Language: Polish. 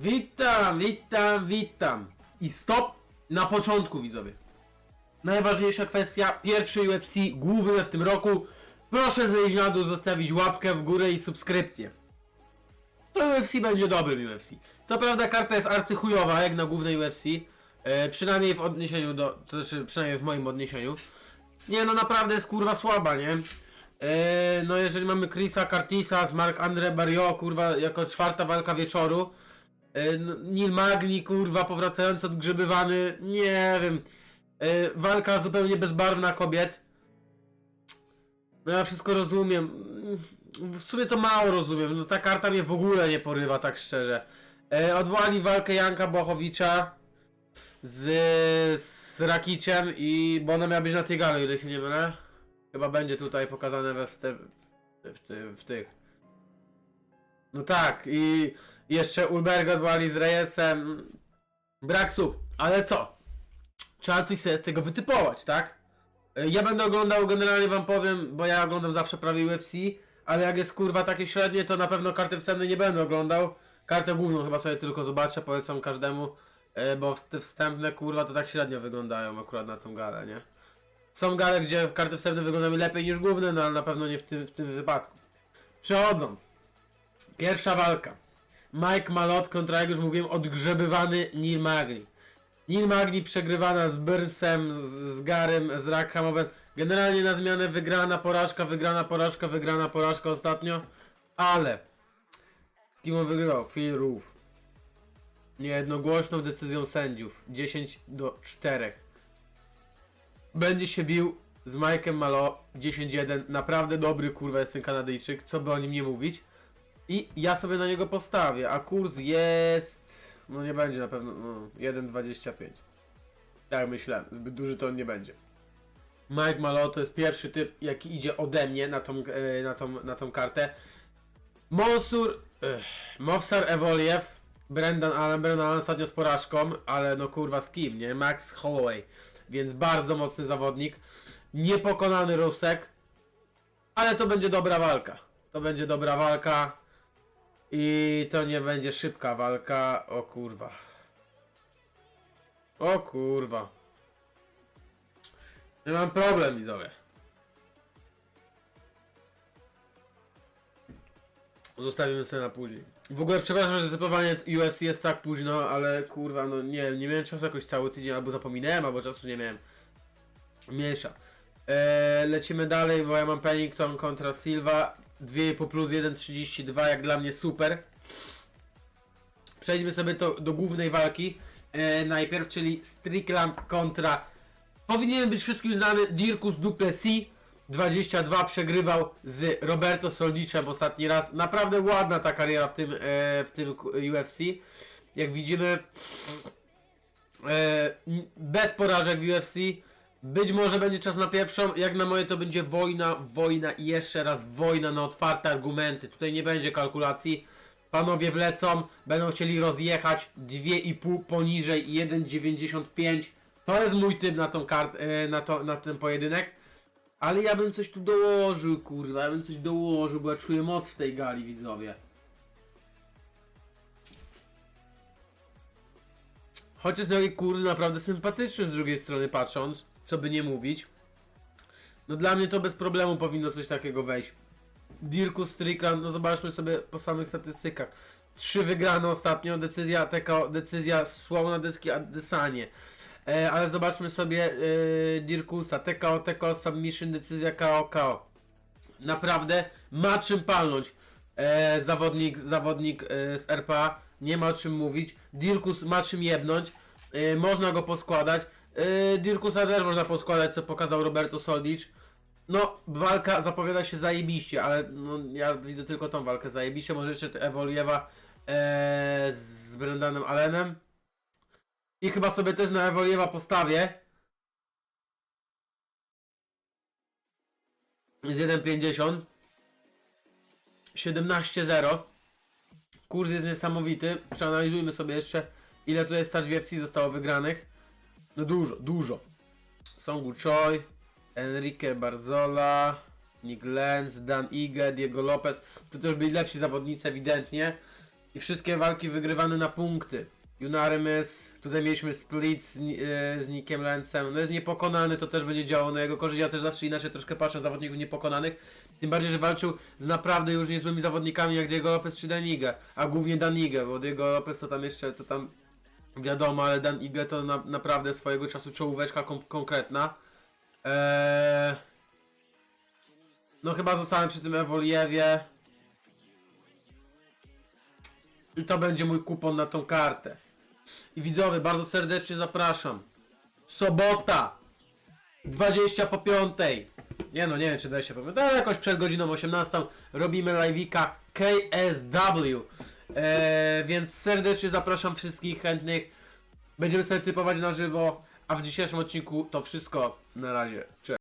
Witam, witam, witam. I stop na początku, widzowie. Najważniejsza kwestia, pierwszy UFC główny w tym roku. Proszę zejść na dół, zostawić łapkę w górę i subskrypcję. To UFC będzie dobrym UFC. Co prawda karta jest arcychujowa, jak na głównej UFC. E, przynajmniej w odniesieniu do, to znaczy przynajmniej w moim odniesieniu. Nie no, naprawdę jest kurwa słaba, nie? E, no jeżeli mamy Chrisa Curtisa z Mark Andre Barrio, kurwa, jako czwarta walka wieczoru. E, no, Neil Magni, kurwa, powracający odgrzebywany, nie wiem. E, walka zupełnie bezbarwna kobiet. No ja wszystko rozumiem. W sumie to mało rozumiem. No ta karta mnie w ogóle nie porywa, tak szczerze. E, odwołali walkę Janka Bochowicza z, z Rakiciem i bo ona miała być na tej gali, ile się nie mylę. Chyba będzie tutaj pokazane we wste, w, ty, w tych. No tak, i jeszcze Ulberga odwołali z Reyesem. Brak słów, ale co? Trzeba coś sobie z tego wytypować, tak? E, Ja będę oglądał, generalnie wam powiem, bo ja oglądam zawsze prawie UFC, ale jak jest kurwa takie średnie, to na pewno karty wstępnej nie będę oglądał. Kartę główną chyba sobie tylko zobaczę, polecam każdemu, e, bo te wstępne kurwa to tak średnio wyglądają akurat na tą galę, nie? Są gale, gdzie karty wstępne wyglądają lepiej niż główne, no ale na pewno nie w tym, w tym wypadku. Przechodząc. Pierwsza walka. Mike Malot kontra, jak już mówiłem, odgrzebywany Neil Magni. Neil Magni przegrywana z Burnsem, z, z Garym, z Rackhamowem. Generalnie na zmianę wygrana porażka, wygrana porażka, wygrana porażka ostatnio. Ale z kim on wygrywał? Phil Roof. Niejednogłośną decyzją sędziów. 10 do 4. Będzie się bił z Mike'em Malo 10-1. Naprawdę dobry kurwa jest ten Kanadyjczyk, co by o nim nie mówić. I ja sobie na niego postawię, a kurs jest... No nie będzie na pewno, no 1,25. Tak myślałem, zbyt duży to on nie będzie. Mike Malo to jest pierwszy typ, jaki idzie ode mnie na tą, e, na tą, na tą kartę. Monsur, ech, Mofsar Evoliev, Brendan Allen, Brendan Allen ostatnio z porażką, ale no kurwa z kim, nie? Max Holloway, więc bardzo mocny zawodnik. Niepokonany Rusek, ale to będzie dobra walka. To będzie dobra walka. I to nie będzie szybka walka. O kurwa. O kurwa. Ja mam problem, widzowie. Zostawimy sobie na później. W ogóle przepraszam, że typowanie UFC jest tak późno, ale kurwa, no nie wiem, nie miałem czasu jakoś cały tydzień, albo zapominałem, albo czasu nie miałem. Mniejsza. Eee, lecimy dalej, bo ja mam Pennington kontra Silva. 2,5 plus 1,32 jak dla mnie super. Przejdźmy sobie to, do głównej walki. E, najpierw, czyli Strickland kontra. Powinien być wszystkim znany Dirkus Duplessis. 22 przegrywał z Roberto Soldiczem ostatni raz. Naprawdę ładna ta kariera w tym, e, w tym UFC. Jak widzimy, e, bez porażek w UFC. Być może będzie czas na pierwszą, jak na moje to będzie wojna, wojna i jeszcze raz wojna na otwarte argumenty. Tutaj nie będzie kalkulacji. Panowie wlecą, będą chcieli rozjechać 2,5 poniżej i 1,95. To jest mój typ na tą kart, e, na, to, na ten pojedynek. Ale ja bym coś tu dołożył, kurwa, ja bym coś dołożył, bo ja czuję moc w tej gali, widzowie. Chociaż taki kurs naprawdę sympatyczny z drugiej strony patrząc, co by nie mówić. No dla mnie to bez problemu powinno coś takiego wejść. Dirku Strickland, no zobaczmy sobie po samych statystykach. Trzy wygrane ostatnio, decyzja taka, decyzja słabo na deski Adesanie. E, ale zobaczmy sobie e, Dirkusa, TKO, TKO, submission, decyzja KO, KO. Naprawdę ma czym palnąć. E, zawodnik, zawodnik e, z RPA, nie ma o czym mówić. Dirkus ma czym jebnąć. E, można go poskładać. E, Dirkusa też można poskładać, co pokazał Roberto Soldic. No, walka zapowiada się zajebiście, ale no, ja widzę tylko tą walkę zajebiście. Może jeszcze Ewoliewa e, z Brendanem Allenem. I chyba sobie też na Ewoliewa postawię. Z 1,50. 17-0. Kurs jest niesamowity. Przeanalizujmy sobie jeszcze, ile tutaj start w zostało wygranych. No dużo, dużo. Songu Choi, Enrique Barzola, Nick Lenz, Dan Ige, Diego Lopez. To też byli lepsi zawodnicy ewidentnie. i wszystkie walki wygrywane na punkty. Junarymys, tutaj mieliśmy split z, e, z Nikiem Lencem, no jest niepokonany, to też będzie działało na jego korzyść, ja też zawsze inaczej troszkę patrzę na zawodników niepokonanych, tym bardziej, że walczył z naprawdę już niezłymi zawodnikami jak Diego Lopez czy Danigę, a głównie Danigę, bo Diego Lopez to tam jeszcze, to tam wiadomo, ale Danigę to na, naprawdę swojego czasu czołóweczka kon- konkretna. Eee... No chyba zostanę przy tym Ewoliewie. I to będzie mój kupon na tą kartę. I widzowie, bardzo serdecznie zapraszam. Sobota! 20 po 5. Nie no, nie wiem czy 20 po 5, ale jakoś przed godziną 18 robimy live'ika KSW. Eee, więc serdecznie zapraszam wszystkich chętnych. Będziemy sobie typować na żywo. A w dzisiejszym odcinku to wszystko. Na razie. Cześć.